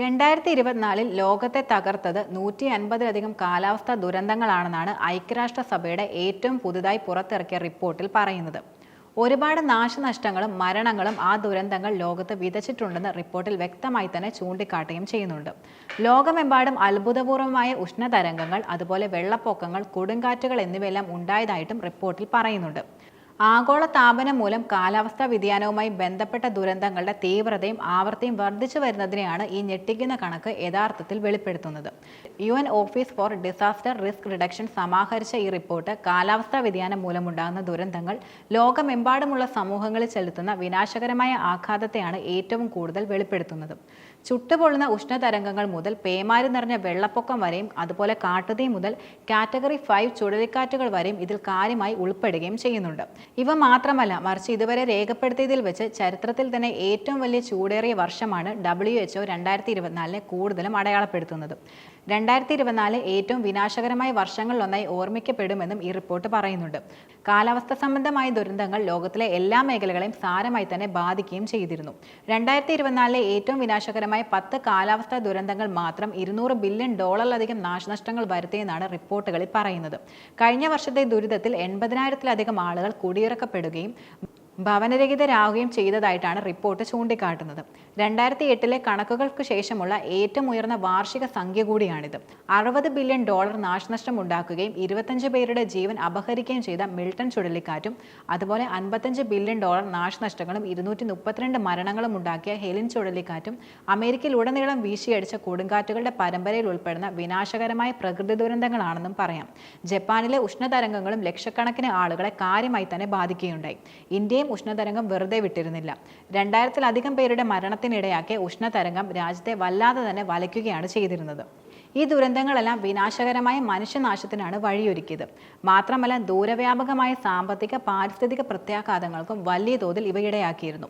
രണ്ടായിരത്തി ഇരുപത്തിനാലിൽ ലോകത്തെ തകർത്തത് നൂറ്റി അൻപതിലധികം കാലാവസ്ഥാ ദുരന്തങ്ങളാണെന്നാണ് ഐക്യരാഷ്ട്രസഭയുടെ ഏറ്റവും പുതുതായി പുറത്തിറക്കിയ റിപ്പോർട്ടിൽ പറയുന്നത്. ഒരുപാട് നാശനഷ്ടങ്ങളും മരണങ്ങളും ആ ദുരന്തങ്ങൾ ലോകത്ത് വിതച്ചിട്ടുണ്ടെന്ന് റിപ്പോർട്ടിൽ വ്യക്തമായി തന്നെ ചൂണ്ടിക്കാട്ടുകയും ചെയ്യുന്നുണ്ട്. ലോകമെമ്പാടും അത്ഭുതപൂർവമായ ഉഷ്ണതരംഗങ്ങൾ അതുപോലെ വെള്ളപ്പൊക്കങ്ങൾ കൊടുങ്കാറ്റുകൾ എന്നിവയെല്ലാം ഉണ്ടായതായിട്ടും റിപ്പോർട്ടിൽ പറയുന്നുണ്ട്. ആഗോള താപനം മൂലം കാലാവസ്ഥാ വ്യതിയാനവുമായി ബന്ധപ്പെട്ട ദുരന്തങ്ങളുടെ തീവ്രതയും ആവർത്തിയും വർദ്ധിച്ചു വരുന്നതിനെയാണ് ഈ ഞെട്ടിക്കുന്ന കണക്ക് യഥാർത്ഥത്തിൽ വെളിപ്പെടുത്തുന്നത്. U N office for disaster risk reduction സമാഹരിച്ച ഈ റിപ്പോർട്ട് കാലാവസ്ഥാ വ്യതിയാനം മൂലമുണ്ടാകുന്ന ദുരന്തങ്ങൾ ലോകമെമ്പാടുമുള്ള സമൂഹങ്ങളിൽ ചെലുത്തുന്ന വിനാശകരമായ ആഘാതത്തെയാണ് ഏറ്റവും കൂടുതൽ വെളിപ്പെടുത്തുന്നത്. ചുട്ടുപൊള്ളുന്ന ഉഷ്ണതരംഗങ്ങൾ മുതൽ പേമാരി നിറഞ്ഞ വെള്ളപ്പൊക്കം വരെയും അതുപോലെ കാട്ടുതീ മുതൽ കാറ്റഗറി ഫൈവ് ചുഴലിക്കാറ്റുകൾ വരെയും ഇതിൽ കാര്യമായി ഉൾപ്പെടുകയും ചെയ്യുന്നുണ്ട്. ഇവ മാത്രമല്ല മറിച്ച് ഇതുവരെ രേഖപ്പെടുത്തിയതിൽ വെച്ച് ചരിത്രത്തിൽ തന്നെ ഏറ്റവും വലിയ ചൂടേറിയ വർഷമാണ് ഡബ്ല്യു എച്ച്ഒ രണ്ടായിരത്തി ഇരുപത്തിനാലിനെ കൂടുതലും അടയാളപ്പെടുത്തുന്നത്. രണ്ടായിരത്തി ഇരുപത്തിനാല് ഏറ്റവും വിനാശകരമായ വർഷങ്ങളിലൊന്നായി ഓർമ്മിക്കപ്പെടുമെന്നും ഈ റിപ്പോർട്ട് പറയുന്നുണ്ട്. കാലാവസ്ഥ സംബന്ധമായ ദുരന്തങ്ങൾ ലോകത്തിലെ എല്ലാ മേഖലകളെയും സാരമായി തന്നെ ബാധിക്കുകയും ചെയ്തിരുന്നു. രണ്ടായിരത്തി ഇരുപത്തിനാലിലെ ഏറ്റവും വിനാശകരമായ പത്ത് കാലാവസ്ഥാ ദുരന്തങ്ങൾ മാത്രം ഇരുന്നൂറ് ബില്യൺ ഡോളറിലധികം നാശനഷ്ടങ്ങൾ വരുത്തിയെന്നാണ് റിപ്പോർട്ടുകളിൽ പറയുന്നത്. കഴിഞ്ഞ വർഷത്തെ ദുരിതത്തിൽ എൺപതിനായിരത്തിലധികം ആളുകൾ കുടിയിറക്കപ്പെടുകയും ഭവനരഹിതരാകുകയും ചെയ്തതായിട്ടാണ് റിപ്പോർട്ട് ചൂണ്ടിക്കാട്ടുന്നത്. രണ്ടായിരത്തി എട്ടിലെ കണക്കുകൾക്ക് ശേഷമുള്ള ഏറ്റവും ഉയർന്ന വാർഷിക സംഖ്യ കൂടിയാണിത്. അറുപത് ബില്യൺ ഡോളർ നാശനഷ്ടം ഉണ്ടാക്കുകയും ഇരുപത്തഞ്ച് പേരുടെ ജീവൻ അപഹരിക്കുകയും ചെയ്ത മിൽട്ടൺ ചുഴലിക്കാറ്റും അതുപോലെ അൻപത്തഞ്ച് ബില്യൺ ഡോളർ നാശനഷ്ടങ്ങളും ഇരുന്നൂറ്റി മുപ്പത്തിരണ്ട് മരണങ്ങളും ഉണ്ടാക്കിയ ഹെലിൻ ചുഴലിക്കാറ്റും അമേരിക്കയിലുടനീളം വീശിയടിച്ച കൊടുങ്കാറ്റുകളുടെ പരമ്പരയിൽ ഉൾപ്പെടുന്ന വിനാശകരമായ പ്രകൃതി ദുരന്തങ്ങളാണെന്നും പറയാം. ജപ്പാനിലെ ഉഷ്ണതരംഗങ്ങളും ലക്ഷക്കണക്കിന് ആളുകളെ കാര്യമായി തന്നെ ബാധിക്കുകയുണ്ടായി. ഇന്ത്യയും ഉഷ്ണതരംഗം വെറുതെ വിട്ടിരുന്നില്ല. രണ്ടായിരത്തിലധികം പേരുടെ മരണത്തിനിടയാക്കിയ ഉഷ്ണതരംഗം രാജ്യത്തെ വല്ലാതെ തന്നെ വലയ്ക്കുകയാണ് ചെയ്തിരുന്നത്. ഈ ദുരന്തങ്ങളെല്ലാം വിനാശകരമായ മനുഷ്യനാശത്തിനാണ് വഴിയൊരുക്കിയത്. മാത്രമല്ല ദൂരവ്യാപകമായ സാമ്പത്തിക പാരിസ്ഥിതിക പ്രത്യാഘാതങ്ങൾക്കും വലിയ തോതിൽ ഇവ ഇടയാക്കിയിരുന്നു.